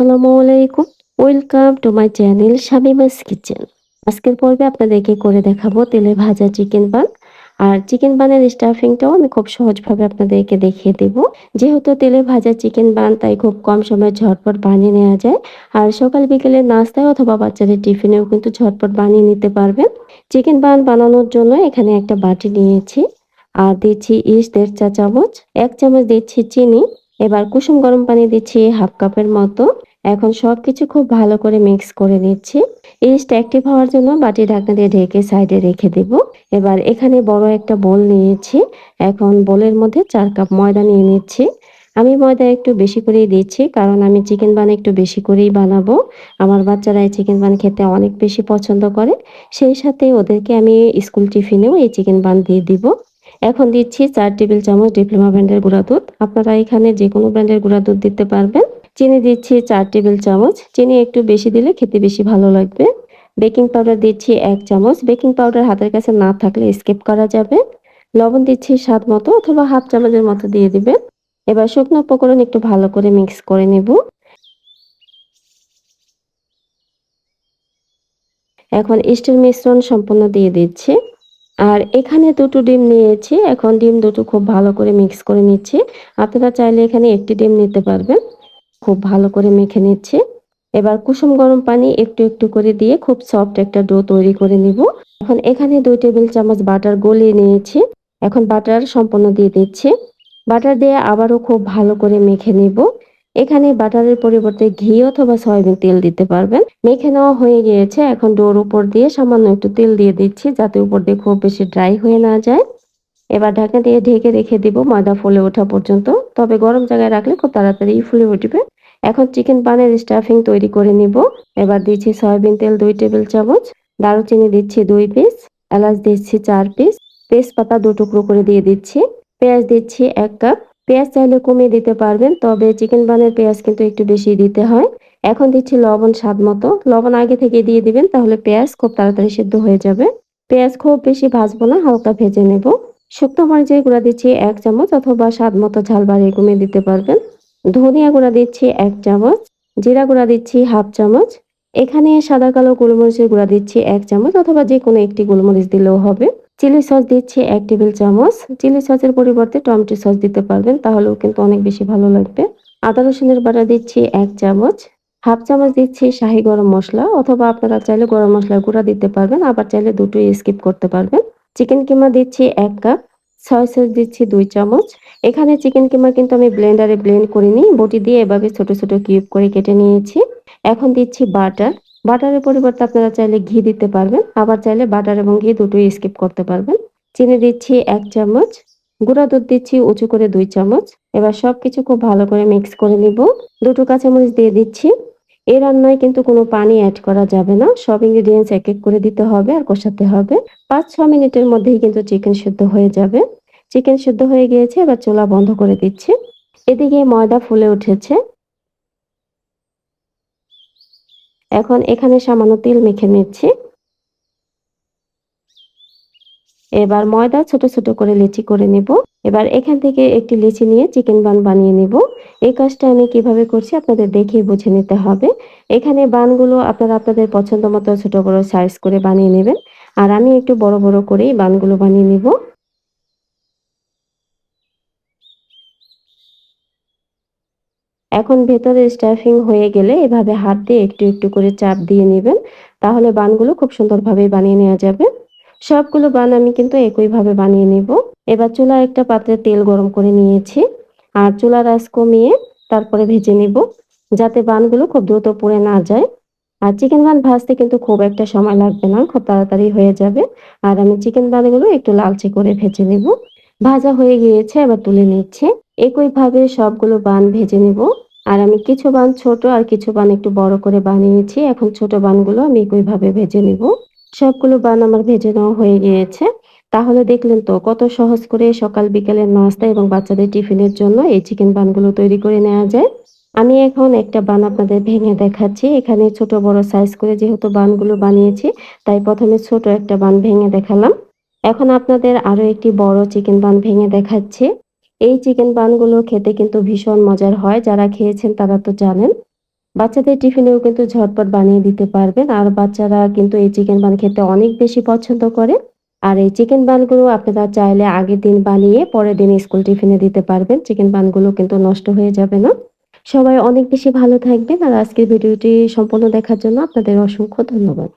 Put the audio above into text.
আসসালামু আলাইকুম। Welcome to my channel Shamima's kitchen আজকের পর্বে আপনাদেরকে করে দেখাবো তেলে ভাজা চিকেন বান আর চিকেন বানের স্টাফিংটাও আমি খুব সহজভাবে আপনাদেরকে দেখিয়ে দেব। যেহেতু তেলে ভাজা চিকেন বান তাই খুব কম সময়ে ঝটপট বানিয়ে নেওয়া যায়। আর সকাল বিকেলে নাস্তায় অথবা বাচ্চাদের টিফিনেও কিন্তু ঝটপট বানিয়ে নিতে পারবেন। চিকেন বান বানানোর জন্য এখানে একটা বাটি নিয়েছি। আর দিচ্ছি ইস, দেড় চা চামচ। এক চামচ দিচ্ছি চিনি। এবার কুসুম গরম পানি দিচ্ছি হাফ কাপের মতো। এখন সবকিছু খুব ভালো করে মিক্স করে নিচ্ছি। ইস্ট অ্যাক্টিভ হওয়ার জন্য বাটি ঢাকনা দিয়ে ঢেকে সাইডে রেখে দেব। এবার এখানে বড় একটা বোল নিয়েছি। এখন বোলের মধ্যে চার কাপ ময়দা নিয়ে নিচ্ছি। আমি ময়দা একটু বেশি করেই দিচ্ছি, কারণ আমি চিকেন বান একটু বেশি করেই বানাবো। আমার বাচ্চারা এই চিকেন বান খেতে অনেক বেশি পছন্দ করে। সেই সাথে ওদেরকে আমি স্কুল টিফিনেও এই চিকেন বান দিয়ে দিব। এখন দিচ্ছি চার টেবিল চামচ ডিপ্লোমা ব্র্যান্ডের গুঁড়া দুধ। আপনারা এখানে যে কোনো ব্র্যান্ডের গুঁড়া দুধ দিতে পারবেন। চিনি দিচ্ছি চার টেবিল চামচ। চিনি একটু বেশি দিলে খেতে বেশি ভালো লাগবে। বেকিং পাউডার দিচ্ছি এক চামচ। বেকিং পাউডার হাতের কাছে না থাকলে স্কিপ করা যাবে। লবণ দিচ্ছি স্বাদ মতো অথবা হাফ চামচের মতো দিয়ে দিবেন। এবার শুকনো উপকরণ একটু ভালো করে মিক্স করে নেব। এখন ইস্টের মিশ্রণ সম্পূর্ণ দিয়ে দিচ্ছি। আর এখানে দুটো ডিম নিয়েছি। এখন ডিম দুটো খুব ভালো করে মিক্স করে নিচ্ছি। আপনারা চাইলে এখানে একটি ডিম নিতে পারবেন। খুব ভালো করে মেখে নিচ্ছি। এবার কুসুম গরম পানি একটু একটু করে দিয়ে খুব সফট একটা ডো তৈরি করে নিব। এখন এখানে দুই টেবিল চামচ বাটার গলিয়ে নিয়েছি। এখন বাটার সম্পূর্ণ দিয়ে দিচ্ছি। বাটার দিয়ে আবারও খুব ভালো করে মেখে নিব। এখানে বাটারের পরিবর্তে ঘি অথবা সয়াবিন তেল দিতে পারবেন। মেখে নেওয়া হয়ে গিয়েছে, এখন ডোর উপর দিয়ে সামান্য একটু তেল দিয়ে দিচ্ছি যাতে উপর দিয়ে খুব বেশি ড্রাই হয়ে না যায়। এবার ঢাকা দিয়ে ঢেকে রেখে দিব ময়দা ফুলে ওঠা পর্যন্ত, তবে গরম জায়গায় রাখলে খুব তাড়াতাড়ি ফুলে উঠবে। এখন চিকেন পানের স্টাফিং তৈরি করে নিব। এবার দিচ্ছি সয়াবিন তেল দুই টেবিল চামচ, দারুচিনি দিচ্ছি দুই পিস, এলাচ দিচ্ছি চার পিস, তেজপাতা দু টুকরো করে দিয়ে দিচ্ছি। পেঁয়াজ দিচ্ছি এক কাপ পেঁয়াজ চাইলে কমিয়ে দিতে পারবেন, তবে চিকেন বানের পেঁয়াজ কিন্তু একটু বেশি দিতে হয়। এখন দিচ্ছি লবণ স্বাদ মতো। লবণ আগে থেকে দিয়ে দিবেন, তাহলে পেঁয়াজ খুব তাড়াতাড়ি সিদ্ধ হয়ে যাবে। পেঁয়াজ খুব বেশি ভাজবো না, হালকা ভেজে নেব। শুক্তো মরিচের গুঁড়া দিচ্ছি এক চামচ অথবা স্বাদ মতো ঝাল বাড়িয়ে কমিয়ে দিতে পারবেন। ধনিয়া গুঁড়া দিচ্ছি এক চামচ, জিরা গুঁড়া দিচ্ছি হাফ চামচ। এখানে সাদা কালো গোলমরিচের গুঁড়া দিচ্ছি এক চামচ অথবা যে কোনো একটি গোলমরিচ দিলেও হবে। চিলি সস দিচ্ছি এক টেবিল চামচ। চিলি সসের পরিবর্তে টমেটো সস দিতে পারবেন, তাহলেও কিন্তু অনেক বেশি ভালো লাগবে। আদা রসুনের বাটা দিচ্ছি এক চামচ। হাফ চামচ দিচ্ছি শাহি গরম মশলা, অথবা আপনারা চাইলে গরম মশলার গুঁড়া দিতে পারবেন, আবার চাইলে দুটোই স্কিপ করতে পারবেন। চিকেন কিমা দিচ্ছি এক কাপ। ছয় সস দিচ্ছি দুই চামচ। এখানে চিকেন কিমা কিন্তু আমি ব্লেন্ডারে ব্লেন্ড করিনি, বটি দিয়ে এভাবে ছোট ছোট কিউব করে কেটে নিয়েছি। এখন দিচ্ছি বাটার। বাটারের পরিবর্তে আপনারা চাইলে ঘি দিতে পারবেন, আবার চাইলে বাটার এবং ঘি দুটোই স্কিপ করতে পারবেন। চিনি দিচ্ছি এক চামচ, গুঁড়া দুধ দিচ্ছি উঁচু করে দুই চামচ। এবার সবকিছু খুব ভালো করে মিক্স করে নিব। দুটো কাঁচামরিচ দিয়ে দিচ্ছি। এই রান্নায় কিন্তু কোনো পানি অ্যাড করা যাবে না। সব ইনগ্রিডিয়েন্টস এক এক করে দিতে হবে আর কষাতে হবে। পাঁচ ছ মিনিটের মধ্যেই কিন্তু চিকেন সেদ্ধ হয়ে যাবে। চিকেন সেদ্ধ হয়ে গিয়েছে, এবার চুলা বন্ধ করে দিচ্ছি। এদিকে ময়দা ফুলে উঠেছে। এখন এখানে সামান্য তেল মেখে নিচ্ছি। এবার ময়দা ছোট ছোট করে লিচি করে নিব। এবার এখান থেকে একটি লিচি নিয়ে চিকেন বান বানিয়ে নিব। এই কাজটা আমি কীভাবে করছি আপনাদের দেখে বুঝে নিতে হবে। এখানে বানগুলো আপনারা আপনাদের পছন্দ মতো ছোট বড় সাইজ করে বানিয়ে নেবেন। আর আমি একটু বড় বড় করেই বানগুলো বানিয়ে নিব। এখন ভেতরে স্টাফিং হয়ে গেলে এভাবে হাত দিয়ে একটু একটু করে চাপ দিয়ে নেবেন, তাহলে বানগুলো খুব সুন্দরভাবে বানিয়ে নেওয়া যাবে। সবগুলো বান আমি কিন্তু একইভাবে বানিয়ে নিব। এবার চুলা একটা পাত্রে তেল গরম করে নিয়েছি, আর চুলা আঁচ কমিয়ে তারপরে ভেজে নিব, যাতে বানগুলো খুব দ্রুত পড়ে না যায়। আর চিকেন বান ভাজতে কিন্তু খুব একটা সময় লাগবে না, খুব তাড়াতাড়ি হয়ে যাবে। আর আমি চিকেন বানগুলো একটু লালচে করে ভেজে নিব। ভাজা হয়ে গিয়েছে, এবার তুলে নিচ্ছে। একইভাবে সবগুলো বান ভেজে নিব। আর আমি কিছু বান ছোট আর কিছু বান একটু বড় করে বানিয়েছি। এখন ছোট বানগুলো আমি একইভাবে ভেজে নিব। সবগুলো বান আমার ভেজে নেওয়া হয়ে গিয়েছে। তাহলে দেখলেন তো, কত সহজ করে সকাল বিকেলের নাস্তা এবং বাচ্চাদের টিফিনের জন্য এই চিকেন বানগুলো তৈরি করে নেওয়া যায়। আমি এখন একটা বান আপনাদের ভেঙে দেখাচ্ছি। এখানে ছোট বড় সাইজ করে যেহেতু বানগুলো বানিয়েছি, তাই প্রথমে ছোট একটা বান ভেঙে দেখালাম। এখন আপনাদের আরও একটি বড় চিকেন বান ভেঙে দেখাচ্ছি এই চিকেন বানগুলো খেতে কিন্তু ভীষণ মজার হয়, যারা খেয়েছেন তারা তো জানেন বাচ্চাদের টিফিনেও কিন্তু ঝটপট বানিয়ে দিতে পারবেন। আর বাচ্চারা কিন্তু এই চিকেন বান খেতে অনেক বেশি পছন্দ করে। আর এই চিকেন বানগুলো আপনারা চাইলে আগের দিন বানিয়ে পরের দিন স্কুল টিফিনে দিতে পারবেন। চিকেন বানগুলো কিন্তু নষ্ট হয়ে যাবে না। সবাই অনেক বেশি ভালো থাকবেন। আর আজকের ভিডিওটি সম্পূর্ণ দেখার জন্য আপনাদের অসংখ্য ধন্যবাদ।